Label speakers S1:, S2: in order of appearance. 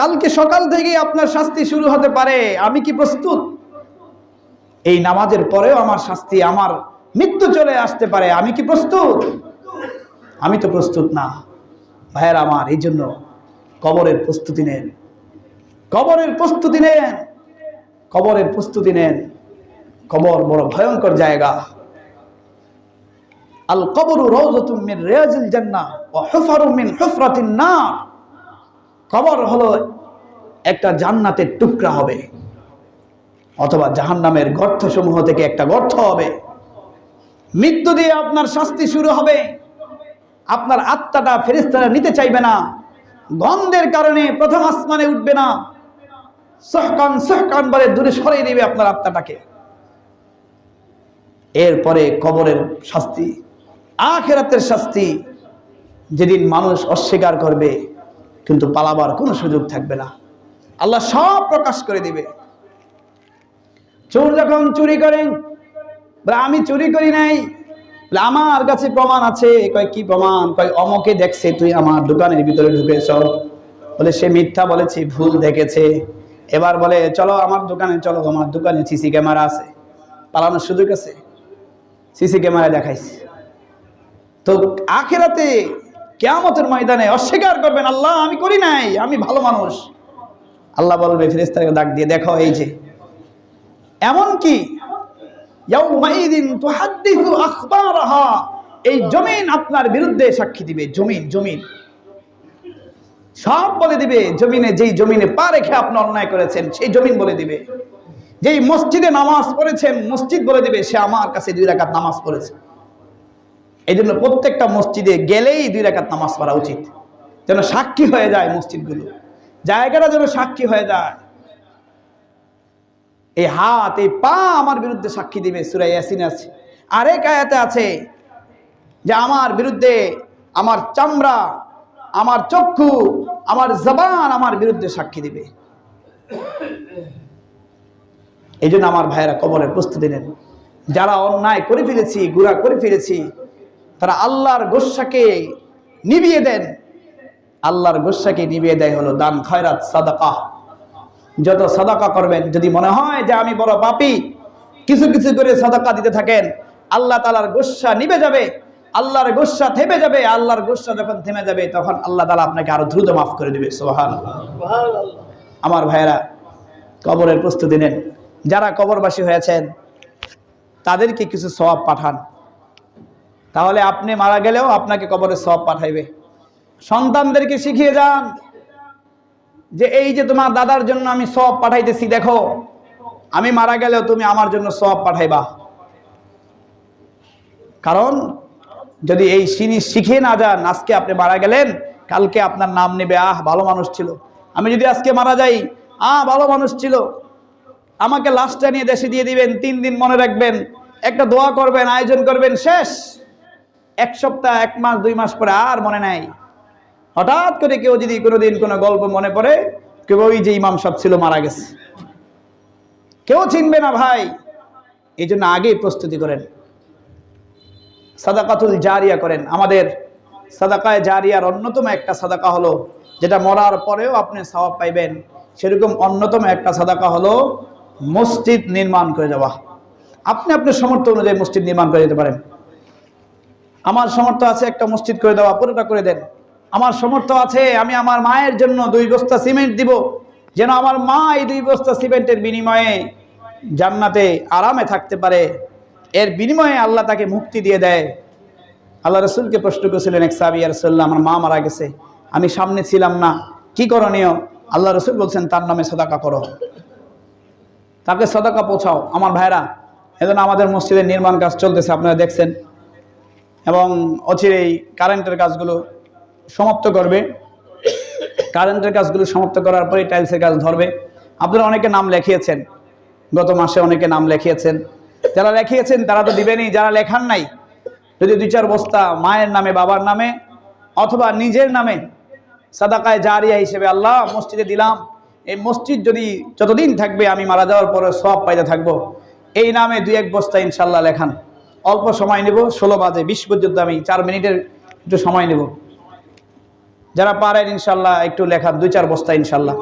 S1: কালকে সকাল থেকেই আপনার শাস্তি শুরু হতে পারে। আমি কি প্রস্তুত? এই নামাজের পরেও আমার শাস্তি, আমার মৃত্যু চলে আসতে পারে। আমি কি প্রস্তুত? আমি তো প্রস্তুত না। ভাইয়ের আমার, এই জন্য কবরের প্রস্তুতি নেন। কবরের প্রস্তুতি নেন। কবরের প্রস্তুতি নেন। কবর বড় ভয়ঙ্কর জায়গা। আল কবরু রওজাতুম মিন রিয়াজিল জান্নাহ ওয়া মিন হুফরাতিন নার। কবর হলো একটা জান্নাতের টুকরা হবে, অথবা জাহান্নামের গর্ত সমূহ থেকে একটা গর্ত হবে। মৃত্যু দিয়ে আপনার শাস্তি শুরু হবে। আপনার আত্মাটা ফেরিস্তারা নিতে চাইবে না। গন্ধের কারণে প্রথম আসমানে উঠবে না। সহকান সহকান বলে দূরে সরিয়ে দিবে আপনার আত্মাটাকে। এরপরে কবরের শাস্তি, আখেরাতের শাস্তি, যেদিন মানুষ অস্বীকার করবে। কিন্তু পালাবার কোনো সুযোগ থাকবে না। আল্লাহ সব প্রকাশ করে দিবে। চোর যখন চুরি করেন আমি চুরি করি নাই। আমার কাছে প্রমাণ আছে। কয়, কি প্রমাণ? কয়, অমকে দেখছে, তুই আমার দোকানের ভিতরে ঢুকেছ। বলে, সে মিথ্যা বলেছে, ভুল দেখেছে। এবার বলে, চলো আমার দোকানে, চলো, আমার দোকানে সিসি ক্যামেরা আছে। পালানোর সুযোগ আছে? সিসি ক্যামেরা দেখাইছে। তো আখেরাতে কেয়ামতের ময়দানে অস্বীকার করবেন, আল্লাহ, আমি করি নাই, আমি ভালো মানুষ। আল্লাহ বলবে ফেরেস্তাকে ডাক দিয়ে, দেখো, এই যে। এমন কি ইয়াউমাইদিন তুহাদ্দিসু আখবারাহা, এই জমিন আপনার বিরুদ্ধে সাক্ষী দিবে, জমিন জমিন। সব বলে দিবে, জমিনে যেই জমিনে পা রেখে আপনি অন্যায় করেছেন, সেই জমিন বলে দিবে। যেই মসজিদে নামাজ পড়েছেন, মসজিদ বলে দিবে, সে আমার কাছে দুই রাকাত নামাজ পড়েছে। এই জন্য প্রত্যেকটা মসজিদে গেলেই দুই রাকাত নামাজ পড়া উচিত। যেন সাক্ষী হয়ে যায় মসজিদগুলো। জায়গাটা যেন সাক্ষী হয়ে যায়। এই হাত, এই পা আমার বিরুদ্ধে সাক্ষী দিবে সুরাই ইয়াসিন আছে। আরেক আয়াতে আছে যে আমার বিরুদ্ধে আমার চামড়া, আমার চক্ষু, আমার জবান আমার বিরুদ্ধে সাক্ষী দিবে। এই আমার ভাইয়েরা কবরের প্রস্তুতি নেন। যারা অন্যায় করে ফেলেছি গুড়া করে ফেলেছি তারা আল্লাহর গোস্বাকে নিবিয়ে দেন। আল্লাহর গোস্বাকে নিবিয়ে দেয় হলো দান, খয়রাত, সাদাকা। যত সাদাকা করবেন, যদি মনে হয় যে আমি বড় পাপি, কিছু কিছু করে সাদাকা দিতে থাকেন, আল্লাহ তালার গোস্বা নিবে যাবে, আল্লাহর গোস্বা থেমে যাবে, আল্লাহর গোস্বা যখন থেমে যাবে, তখন আল্লাহ তালা আপনাকে আরও দ্রুত মাফ করে দিবে সোহান আমার ভাইয়েরা, কবরের প্রস্তুতি নেন। যারা কবরবাসী হয়েছেন, তাদেরকে কিছু সওয়াব পাঠান। তাহলে আপনি মারা গেলেও আপনাকে কবরে সব পাঠাইবে। সন্তানদেরকে শিখিয়ে যান যে এই যে তোমার দাদার জন্য আমি সব পাঠাইতেছি, দেখো, আমি মারা গেলেও তুমি আমার জন্য সব পাঠাইবা। কারণ যদি এই জিনিস শিখে না যান, আজকে আপনি মারা গেলেন, কালকে আপনার নাম নেবে, আহ, ভালো মানুষ ছিল। আমি যদি আজকে মারা যাই, আহ, ভালো মানুষ ছিল। আমাকে লাশটা নিয়ে দেশে দিয়ে দিবেন, তিন দিন মনে রাখবেন, একটা দোয়া করবেন, আয়োজন করবেন, শেষ। এক সপ্তাহ, এক মাস, দুই মাস পরে আর মনে নাই। হঠাৎ করে কেউ যদি কোনোদিন কোনো গল্প মনে পড়ে, কেউ ওই যে ইমাম সাহেব ছিল মারা গেছে। কেউ চিনবে না ভাই। এই জন্য আগেই প্রস্তুতি করেন। সাদাকাতুল জারিয়া করেন। আমাদের সাদাকায় জারিয়ার অন্যতম একটা সাদাকা হলো, যেটা মরার পরেও আপনি সওয়াব পাইবেন। সেরকম অন্যতম একটা সাদাকা হলো মসজিদ নির্মাণ করে দেওয়া। আপনি আপনার সমর্থ অনুযায়ী মসজিদ নির্মাণ করে যেতে পারেন। আমার সমর্থ আছে একটা মসজিদ করে দেওয়া, পুরোটা করে দেন। আমার সামর্থ্য আছে, আমি আমার মায়ের জন্য দুই বস্তা সিমেন্ট দিব। যেন আমার মা এই দুই বস্তা সিমেন্টের বিনিময়ে জান্নাতে আরামে থাকতে পারে। এর বিনিময়ে আল্লাহ তাকে মুক্তি দিয়ে দেয়। আল্লাহ রসুলকে প্রশ্ন করেছিলেন, এক সাবি রসুল্লাহ আমার মা মারা গেছে। আমি সামনে ছিলাম না। কি করণীয়? আল্লাহ রসুল বলছেন, তার নামে সদাকা করো। তাকে সদাকা পৌঁছাও। আমার ভাইরা, এজন্য আমাদের মসজিদের নির্মাণ কাজ চলতেছে, আপনারা দেখছেন। এবং অচিরেই কারেন্টের কাজগুলো সমাপ্ত করবে। কারেন্টের কাজগুলো সমাপ্ত করার পরে টাইলসের কাজ ধরবে। আপনারা অনেকে নাম লেখিয়েছেন। গত মাসে অনেকে নাম লেখিয়েছেন। যারা লেখিয়েছেন তারা তো দিবেনই, যারা লেখান নাই, যদি দুই চার বস্তা মায়ের নামে, বাবার নামে অথবা নিজের নামে সাদাকায় জারিয়া হিসেবে আল্লাহ মসজিদে দিলাম, এই মসজিদ যদি যতদিন থাকবে আমি মারা যাওয়ার পরে সব পাইতে থাকব। এই নামে দুই এক বস্তা ইনশাল্লাহ লেখান। অল্প সময় নেব, ষোলো বাজে, বিশ পর্যন্ত আমি চার মিনিটের একটু সময় নেব। যারা পারেন ইনশাল্লাহ, একটু লেখা দুই চার বস্তা ইনশাল্লাহ।